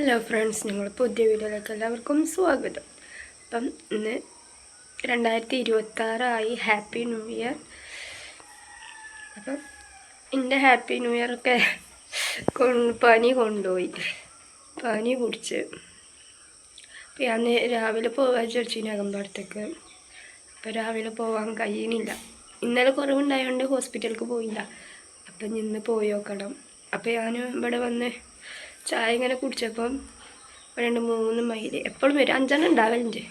Hello friends ഞങ്ങൾ പുതിയ വീഡിയോയിലേക്ക് എല്ലാവർക്കും സ്വാഗതം. അപ്പം ഇന്ന് രണ്ടായിരത്തി ഇരുപത്താറായി ഹാപ്പി ന്യൂ ഇയർ അപ്പം എന്റെ ഹാപ്പി ന്യൂ കൊണ്ട് പനി കൊണ്ടുപോയി. പനി കുടിച്ച് അപ്പം ഞാൻ രാവിലെ പോകാൻ വിചാരിച്ചു അകമ്പാടത്തേക്ക് അപ്പം രാവിലെ പോകാൻ കഴിയുന്നില്ല. ഇന്നലെ കുറവുണ്ടായതുകൊണ്ട് ഹോസ്പിറ്റലിലേക്ക് പോയില്ല. അപ്പം ഇന്ന് പോയി നോക്കണം. അപ്പം ഞാൻ ഇവിടെ വന്ന് ചായ ഇങ്ങനെ കുടിച്ചപ്പം രണ്ട് മൂന്ന് മൈൽ എപ്പോഴും വരും. അഞ്ചെണ്ണം ഉണ്ടാവലുണ്ട്.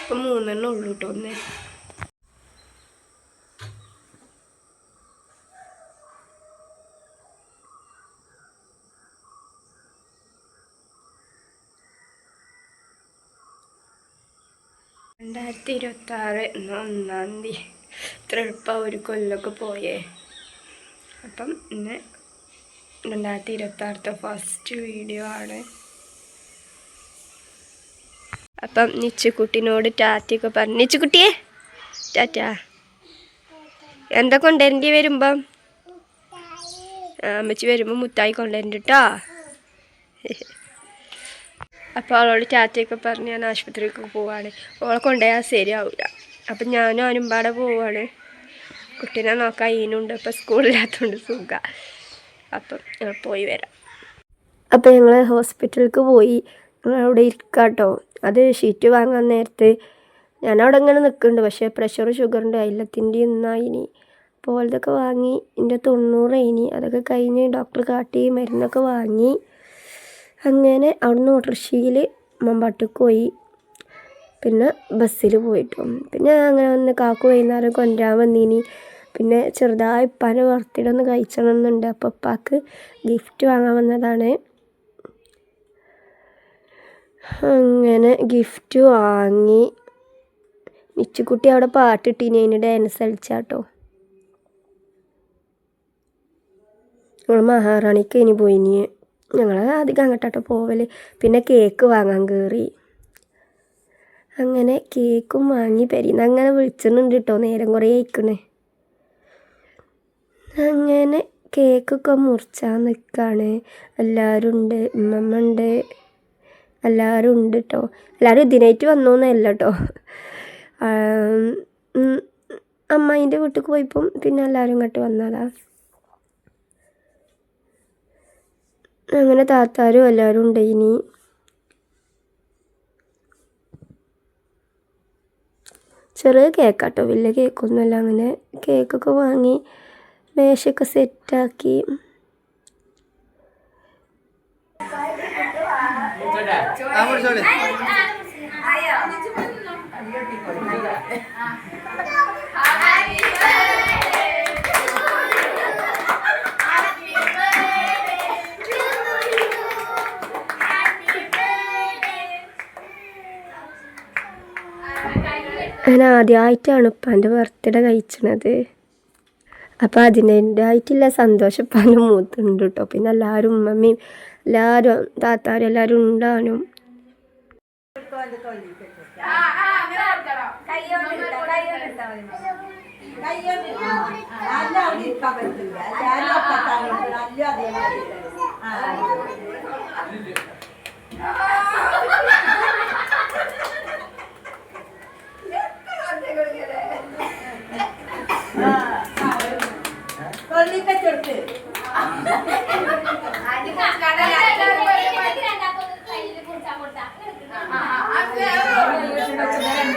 ഇപ്പം മൂന്നെണ്ണം ഉള്ളൂ കേട്ടോ ഒന്ന്. രണ്ടായിരത്തി ഇരുപത്തി ആറ് ഒന്നാം തീയതി. ഇത്ര എളുപ്പം ഒരു കൊല്ലമൊക്കെ പോയേ. അപ്പം ഇന്ന് രണ്ടായിരത്തി ഇരുപത്തി ആറത്തെ ഫസ്റ്റ് വീഡിയോ ആണ്. അപ്പം നിച്ചുക്കുട്ടിനോട് ടാറ്റയൊക്കെ പറഞ്ഞു നിച്ചുക്കുട്ടിയെ ടാറ്റ. എന്താ കൊണ്ടുവരേണ്ടി വരുമ്പം? അമ്മച്ചി വരുമ്പോൾ മുത്തായി കൊണ്ടുവരണ്ട കേട്ടോ അപ്പോൾ അവളോട് ടാറ്റയൊക്കെ പറഞ്ഞ് ഞാൻ ആശുപത്രിക്ക് പോവാണ്. ഓളെ കൊണ്ടുപോയാൽ ശരിയാവില്ല അപ്പം ഞാനും അവനും പാടെ പോവാണ്. കുട്ടീനെ നോക്കാൻ ഈനുണ്ട് അപ്പം സ്കൂളില്ലാത്തതുകൊണ്ട് സുഖം. അപ്പം ഞങ്ങൾ പോയി വരാം. അപ്പം ഞങ്ങൾ ഹോസ്പിറ്റലിലേക്ക് പോയി. അവിടെ ഇരിക്കാട്ടോ. അത് ഷീറ്റ് വാങ്ങാൻ നേരത്തെ ഞാൻ അവിടെ ഇങ്ങനെ നിൽക്കുന്നുണ്ട്. പക്ഷേ പ്രഷർ ഷുഗറിന്റെ അയിലത്തിന്റെ ഇന്നായിനി അപ്പോൾ അതൊക്കെ വാങ്ങി. എന്റെ തൊണ്ണൂറ് ഇനി അതൊക്കെ കഴിഞ്ഞ് ഡോക്ടർ കാട്ടി മരുന്നൊക്കെ വാങ്ങി. അങ്ങനെ അവിടുന്ന് ഓട്ടോറിക്ഷയിൽ മമ്പാട്ടിക്ക് പോയി. പിന്നെ ബസ്സിൽ പോയിട്ടും. പിന്നെ അങ്ങനെ വന്ന് കാക്കു വൈകുന്നേരം കൊണ്ടുവരാൻ വന്നീനി. പിന്നെ ചെറുതായി ഉപ്പാന്റെ ബർത്ത്ഡേ കഴിച്ചണമെന്നുണ്ട്. അപ്പോൾ ഉപ്പാക്ക് ഗിഫ്റ്റ് വാങ്ങാൻ വന്നതാണ്. അങ്ങനെ ഗിഫ്റ്റ് വാങ്ങി. മിച്ചുക്കുട്ടി അവിടെ പാട്ടിട്ടിനി അതിന് ഡാൻസ് കളിച്ചാട്ടോ. ഞങ്ങൾ മഹാറാണിക്ക് ഇനി പോയിനി. ഞങ്ങൾ അധികം അങ്ങോട്ടാട്ടോ പോവൽ. പിന്നെ കേക്ക് വാങ്ങാൻ കയറി അങ്ങനെ കേക്കും വാങ്ങി. പെരീന്ന് അങ്ങനെ വിളിച്ചിട്ടുണ്ട് കേട്ടോ നേരം കുറേ അയക്കണേ അങ്ങനെ കേക്കൊക്കെ മുറിച്ചാൻ നിൽക്കുകയാണ് എല്ലാവരും ഉണ്ട് ഉമ്മമ്മ ഉണ്ട് എല്ലാവരും ഉണ്ട് കേട്ടോ എല്ലാവരും ഇതിനായിട്ട് വന്നു എന്നല്ല കേട്ടോ അമ്മായിന്റെ വീട്ടിൽ പോയപ്പം പിന്നെ എല്ലാവരും ഇങ്ങോട്ട് വന്നതാ. അങ്ങനെ താത്താരും എല്ലാവരും ഉണ്ട് ഇനി. ചെറിയ കേക്കാട്ടോ വലിയ കേക്കൊന്നുമല്ല അങ്ങനെ കേക്കൊക്കെ വാങ്ങി മേശയൊക്കെ സെറ്റാക്കി. ഞാൻ ആദ്യമായിട്ടാണ് ഉപ്പാന്റെ ബർത്ത്ഡേ കഴിച്ചണത്. അപ്പോൾ അതിന്റെതായിട്ടുള്ള സന്തോഷം പല മൂത്തുണ്ട് കേട്ടോ പിന്നെ എല്ലാവരും ഉമ്മമ്മയും എല്ലാവരും താത്താരും എല്ലാവരും ഉണ്ടാനും കൊള്ളിക്കച്ചെടുത്ത്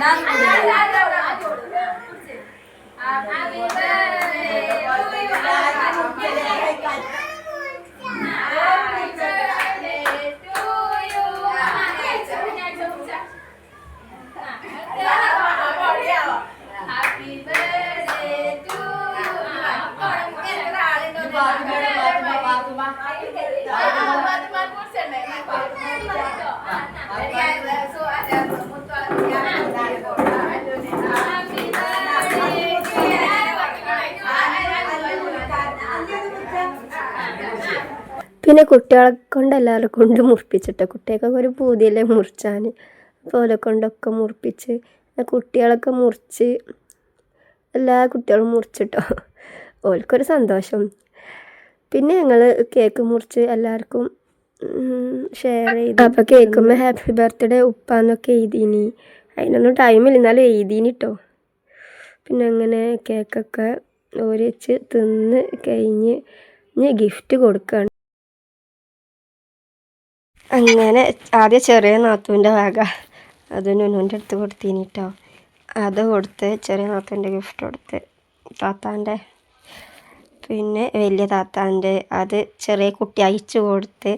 નામ പിന്നെ കുട്ടികളെ കൊണ്ട് എല്ലാവരും കൊണ്ട് മുറിപ്പിച്ചിട്ട് കുട്ടികൾക്കൊക്കെ ഒരു പൂതിയല്ലേ മുറിച്ചാൻ അപ്പോൾ ഓലെ കൊണ്ടൊക്കെ മുറിപ്പിച്ച് കുട്ടികളൊക്കെ മുറിച്ച് എല്ലാ കുട്ടികളും മുറിച്ചിട്ടോ? ഓൽക്കൊരു സന്തോഷം. പിന്നെ ഞങ്ങൾ കേക്ക് മുറിച്ച് എല്ലാവർക്കും ഷെയർ ചെയ്തു. അപ്പോൾ കേൾക്കുമ്പോൾ ഹാപ്പി ബർത്ത്ഡേ ഉപ്പാന്നൊക്കെ എഴുതീനി. അതിനൊന്നും ടൈമില്ല എന്നാലും എഴുതീനി കേട്ടോ പിന്നെ അങ്ങനെ കേക്കൊക്കെ ഓരി വെച്ച് തിന്ന് കഴിഞ്ഞ് ഇനി ഗിഫ്റ്റ് കൊടുക്കുകയാണ് അങ്ങനെ ആദ്യം ചെറിയ നാത്തൂന്റെ വക. അത് നുനുന്റെ അടുത്ത് കൊടുത്തീനി കേട്ടോ അത് കൊടുത്ത് ചെറിയ നാത്തൂന്റെ ഗിഫ്റ്റ് കൊടുത്ത്. താത്താന്റെ. പിന്നെ വലിയ താത്താന്റെ. അത് ചെറിയ കുട്ടി അയച്ചു കൊടുത്ത്.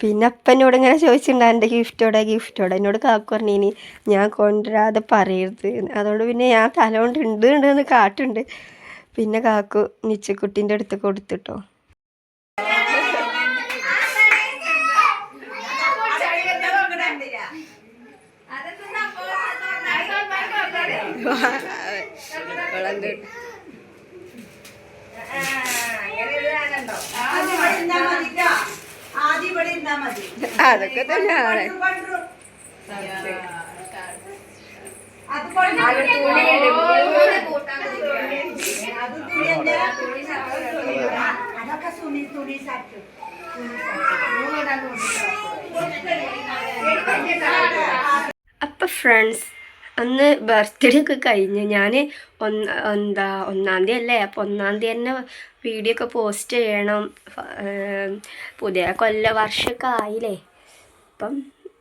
പിന്നെ അപ്പം എന്നോട് ഇങ്ങനെ ചോദിച്ചിട്ടുണ്ടാ എന്റെ ഗിഫ്റ്റോടെ ഗിഫ്റ്റോടെ എന്നോട് കാക്കു പറഞ്ഞിനി ഞാൻ കൊണ്ടുവരാതെ പറയരുത്. അതുകൊണ്ട് പിന്നെ ഞാൻ തല കൊണ്ട് ഉണ്ട് ഉണ്ട് എന്ന് കാട്ടുണ്ട്. പിന്നെ കാക്കു നിച്ചക്കുട്ടീന്റെ അടുത്ത് കൊടുത്തിട്ടോ അതൊക്കെ തന്നെയാണ്? അതൊക്കെ തുണി തുണി സാറ്റ് അപ്പം ഫ്രണ്ട്സ് അന്ന് ബർത്ത്ഡേ ഒക്കെ കഴിഞ്ഞ് ഞാൻ ഒന്ന് എന്താ ഒന്നാം തീയതി അല്ലേ അപ്പോൾ ഒന്നാം തീയതി തന്നെ വീഡിയോ ഒക്കെ പോസ്റ്റ് ചെയ്യണം പുതിയ കൊല്ല വർഷമൊക്കെ ആയില്ലേ? അപ്പം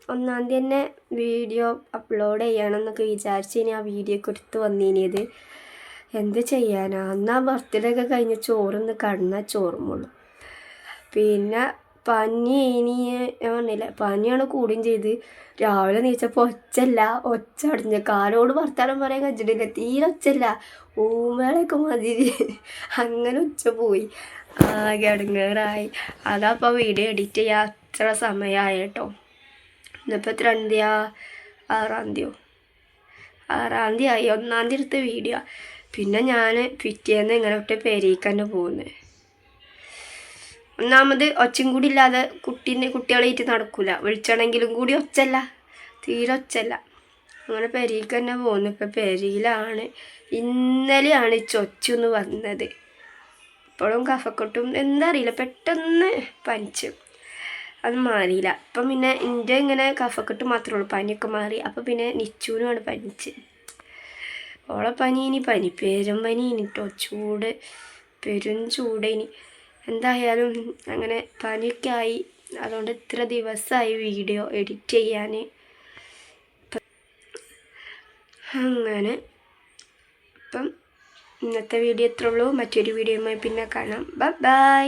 ഒന്നാം തീയതി തന്നെ വീഡിയോ അപ്ലോഡ് ചെയ്യണം എന്നൊക്കെ വിചാരിച്ച് ഇനി ആ വീഡിയോ ഒക്കെ എടുത്ത് വന്നിനിയത് എന്ത് ചെയ്യാനാ? അന്ന് ആ ബർത്ത്ഡേ ഒക്കെ കഴിഞ്ഞ് ചോറൊന്ന് കടന്നാൽ ചോറുമുള്ളൂ പിന്നെ പനി ഇനി ഞാൻ പറഞ്ഞില്ല പനിയാണ് കൂടുകയും ചെയ്ത്. രാവിലെ നീച്ചപ്പോൾ ഒച്ചല്ല ഒച്ച അടിഞ്ഞ കാലോട് വർത്താനം പറയാൻ കഴിച്ചിട്ടില്ല തീരെ ഒച്ചല്ല ഊമേളൊക്കെ മതി. അങ്ങനെ ഉച്ച പോയി. ആകെ അടങ്ങേറായി. അതപ്പോൾ വീഡിയോ എഡിറ്റ് ചെയ്യാൻ അത്ര സമയമായി കേട്ടോ ഇന്നിപ്പോൾ എത്ര തീയതിയാ ആറാം തീയോ ആറാം തീയതി ആയി. ഒന്നാം തീയതി വീഡിയോ. പിന്നെ ഞാൻ പിറ്റേന്ന് ഇങ്ങനെ വിട്ട് പെരീക്കന്നെ പോകുന്നത് ഒന്നാമത് ഒച്ചയും കൂടി ഇല്ലാതെ കുട്ടീനെ കുട്ടികളായിട്ട് നടക്കില്ല വിളിച്ചണെങ്കിലും കൂടി ഒച്ചല്ല തീരെ ഒച്ചല്ല അങ്ങനെ പെരിയിൽ തന്നെ പോകുന്നു ഇപ്പം പെരിയിലാണ് ഇന്നലെയാണ് ചൊച്ചു ചൊച്ചൊന്ന് വന്നത്. ഇപ്പോഴും കഫക്കെട്ടും. എന്താ അറിയില്ല പെട്ടെന്ന് പനിച്ചു. അത് മാറിയില്ല. അപ്പം പിന്നെ എന്റെ ഇങ്ങനെ കഫക്കെട്ട് മാത്രമേ ഉള്ളൂ. പനിയൊക്കെ മാറി. അപ്പം പിന്നെ നിച്ചൂനുമാണ് പനിച്ച്. ഓളെ പനി ഇനി പനി പെരും പനി ഇനി. കേട്ടോ ചൂട്. പെരും ചൂട് ഇനി എന്തായാലും അങ്ങനെ പനിയൊക്കെ ആയി അതുകൊണ്ട് ഇത്ര ദിവസമായി വീഡിയോ എഡിറ്റ് ചെയ്യാൻ അങ്ങനെ. ഇപ്പം ഇന്നത്തെ വീഡിയോ ഇത്രേ ഉള്ളൂ. മറ്റൊരു വീഡിയോയുമായി പിന്നെ കാണാം. ബൈ.